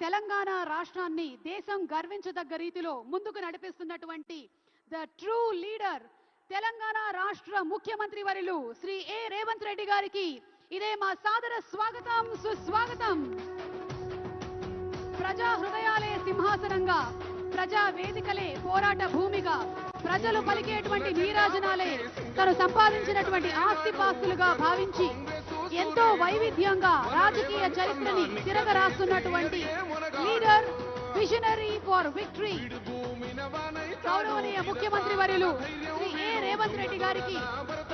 తెలంగాణ రాష్ట్రాన్ని దేశం గర్వించదగ్గ రీతిలో ముందుకు నడిపిస్తున్నటువంటి ద ట్రూ లీడర్ తెలంగాణ రాష్ట్ర ముఖ్యమంత్రి వర్యులు శ్రీ ఏ రేవంత్ రెడ్డి గారికి ఇదే మా సాదర స్వాగతం సుస్వాగతం. ప్రజా హృదయాలే సింహాసనంగా ప్రజా వేదికలే పోరాట భూమిగా ప్రజలు పలికేటువంటి నీరాజనాలే తను సంపాదించినటువంటి ఆస్తిపాస్తులుగా భావించి ఎంతో వైవిధ్యంగా రాజకీయ చరిత్రని తిరగరాస్తున్నటువంటి లీడర్ విజనరీ ఫర్ విక్టరీ గౌరవనీయ ముఖ్యమంత్రి వర్యులు శ్రీ ఏ రేవంత్ రెడ్డి గారికి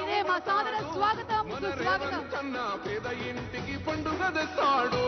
ఇదే మా సాదర స్వాగతం సుస్వాగతం. పేద ఇంటికి పండుగ తెస్తాడు.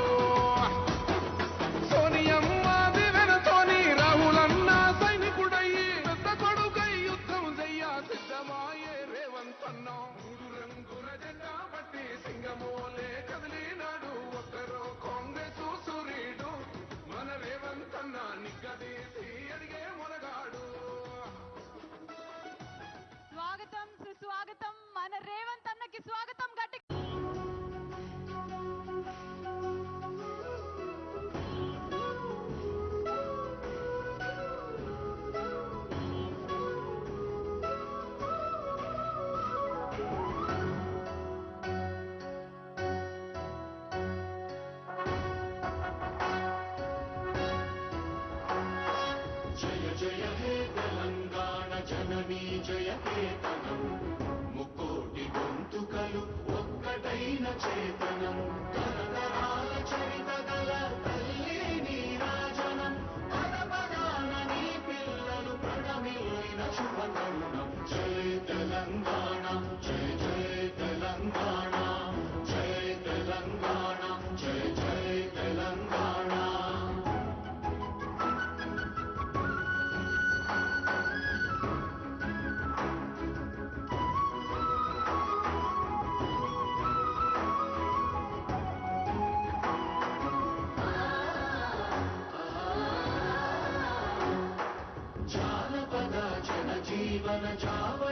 जीवन जाव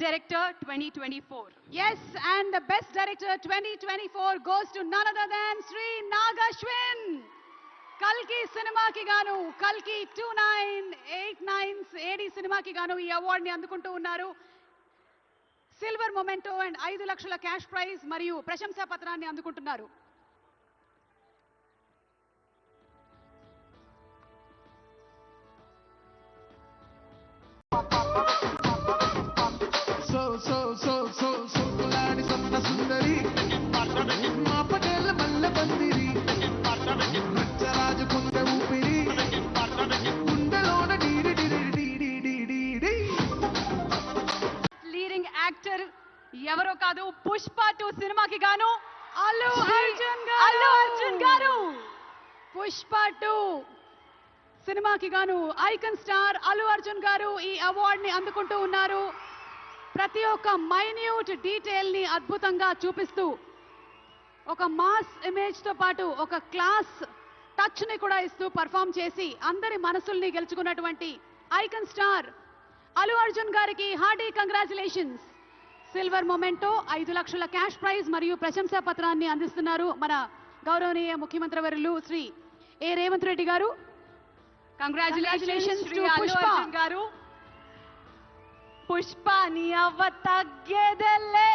Director 2024. Yes, and the Best Director 2024 goes to none other than Sri Nagashwin. కల్కి సినిమాకి గాను కల్కి two nine eight nines AD సినిమాకి గాను ఈ అవార్డుని అందుకుంటూ ఉన్నారు సిల్వర్ మొమెంటో అండ్ ఐదు లక్షల క్యాష్ ప్రైజ్ మరియు ప్రశంసా పత్రాన్ని అందుకుంటున్నారు సో సో సో సో సోకులాడి సొంత సుందరి. మా పటేల మల్ల పందిరి రచ్చరాజు కొంగ ఊపిరి. గుండెలోన డీడి డీడి డీడి డీడి డీ లీడింగ్ యాక్టర్ ఎవరో కాదు పుష్ప టూ సినిమాకి గాను అల్లు అర్జున్ గారు. అల్లు అర్జున్ గారు. పుష్ప టూ సినిమాకి గాను ఐకన్ స్టార్ అల్లు అర్జున్ గారు ఈ అవార్డ్ని అందుకుంటూ ఉన్నారు. ప్రతి ఒక్క మైన్యూట్ డీటెయిల్ని అద్భుతంగా చూపిస్తూ ఒక మాస్ ఇమేజ్తో పాటు ఒక క్లాస్ టచ్ని కూడా ఇస్తూ పర్ఫామ్ చేసి అందరి మనసుల్ని గెలుచుకున్నటువంటి ఐకన్ స్టార్ అల్లు అర్జున్ గారికి హార్డీ కంగ్రాచులేషన్స్ సిల్వర్ మొమెంటో ఐదు లక్షల క్యాష్ ప్రైజ్ మరియు ప్రశంసా పత్రాన్ని అందిస్తున్నారు మన గౌరవనీయ ముఖ్యమంత్రి వర్యులు శ్రీ ఏ రేవంత్ రెడ్డి గారు. కంగ్రాచులేషన్స్ టు పుష్ప గారు పుష్ప నీ అవ్వ తగ్గేదెల్లే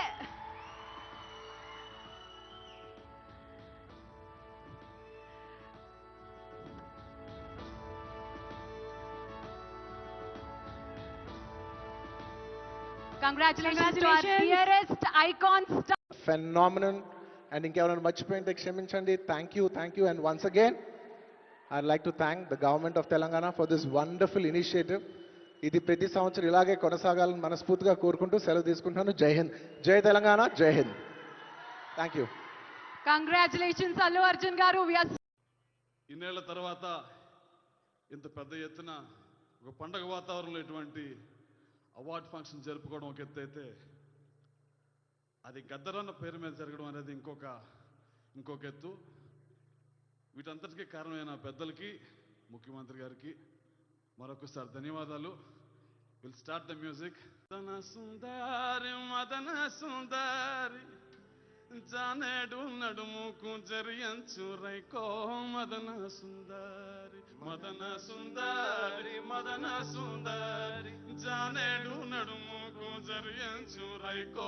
congratulations dearest icon star phenomenon. And ఇంకెవరైనా మర్చిపోయింటే క్షమించండి thank you thank you and once again I like to thank the government of Telangana for this wonderful initiative ఇది ప్రతి సంవత్సరం ఇలాగే కొనసాగాలని మనస్ఫూర్తిగా కోరుకుంటూ సెలవు తీసుకుంటున్నాను. జై హింద్. జై తెలంగాణ. జై Hind. Thank you congratulations Allu Arjun garu. ఇన్నేళ్ళ తర్వాత ఇంత పెద్ద ఎత్తున ఒక పండగ వాతావరణంలో ఇటువంటి అవార్డ్ ఫంక్షన్ జరుపుకోవడం ఒక ఎత్తు అయితే అది గద్దరన్న పేరు మీద జరగడం అనేది ఇంకొక ఇంకొక ఎత్తు. వీటంతటికీ కారణమైన పెద్దలకి ముఖ్యమంత్రి గారికి మరొకసారి ధన్యవాదాలు. విల్ స్టార్ట్ ద మ్యూజిక్ తన సుందారి మదన సుందారి జానేడు నడుముకు జరియంచు రైకో మదన సుందరి మదన సుందరి మదన సుందరి జానేడు నడుముకు జరియంచు రైకో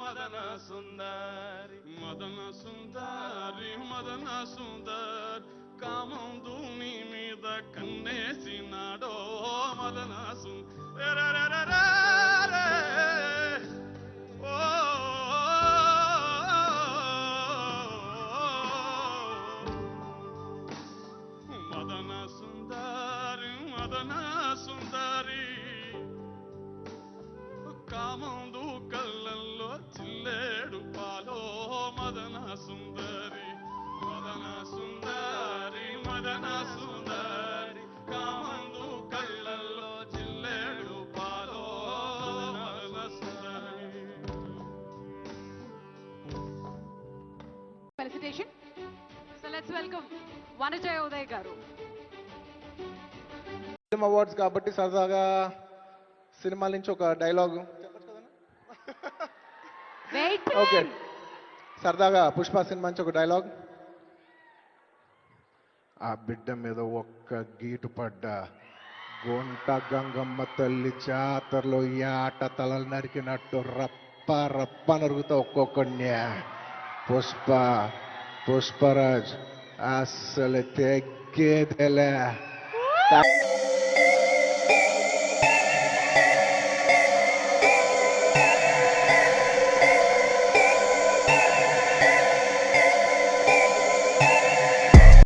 మదన సుందరి మదన సుందరి మదన సుందరి కామం దూని మీద కన్నేసినాడో మదన సుందరి మదన సుందరి కామందు కళ్ళల్లో చిల్లేడు పాలో మదన సుందరి మదన సుందరి మదన సుందరి felicitation so let's welcome వనజయ Uday garu film awards కాబట్టి సరదాగా సినిమాల నుంచి ఒక డైలాగ్. వెయిట్ ఓకే సరదాగా పుష్ప సినిమా నుంచి ఒక డైలాగ్. ఆ బిడ్డ మీద ఒక్క గీటు పడ్డా. గుంట గంగమ్మ తల్లి జాతరలో ఈ ఆట తలలు నరికినట్టు రప్ప రప్ప నరుగుతా ఒక్కొక్కడిని. పుష్ప. Pushparaj, Asalategedela. Thank